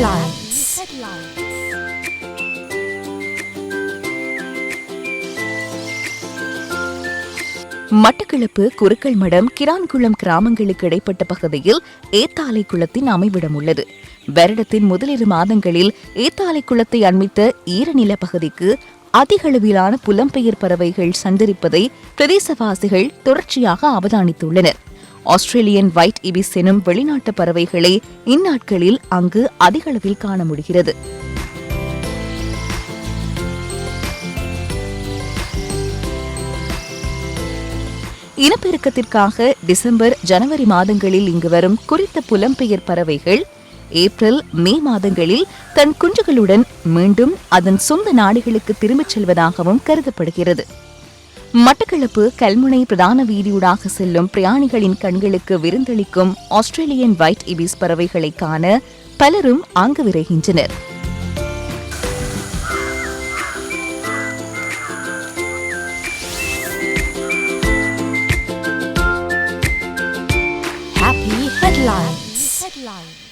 Headlines. Batticaloa குறுக்கள் மடம் கிரான்குளம் கிராமங்களுக்கு இடைப்பட்ட பகுதியில் ஏத்தாலை குளத்தின் அமைவிடம் உள்ளது வருடத்தின் முதலிரு மாதங்களில் ஏத்தாலை குளத்தை அண்மித்த ஈரநில பகுதிக்கு அதிகளவிலான புலம்பெயர் பறவைகள் சந்தரிப்பதை பிரதேசவாசிகள் தொடர்ச்சியாக அவதானித்துள்ளனர் ஆஸ்திரேலியன் வைட் இபிஸ் எனும் வெளிநாட்டு பறவைகளை இந்நாட்களில் அங்கு அதிகளவில் காண முடிகிறது. இனப்பெருக்கத்திற்காக டிசம்பர் ஜனவரி மாதங்களில் இங்கு வரும் குறித்த புலம்பெயர் பறவைகள் ஏப்ரல் மே மாதங்களில் தன் குஞ்சுகளுடன் மீண்டும் அதன் சொந்த நாடுகளுக்கு திரும்பிச் செல்வதாகவும் கருதப்படுகிறது. மட்டக்களப்பு கல்முனை பிரதான வீதியூடாக செல்லும் பிரயாணிகளின் கண்களுக்கு விருந்தளிக்கும் ஆஸ்திரேலியன் வைட் இபிஸ் பறவைகளை காண பலரும் அங்கு விரைகின்றனர் Happy headlines. Headlines.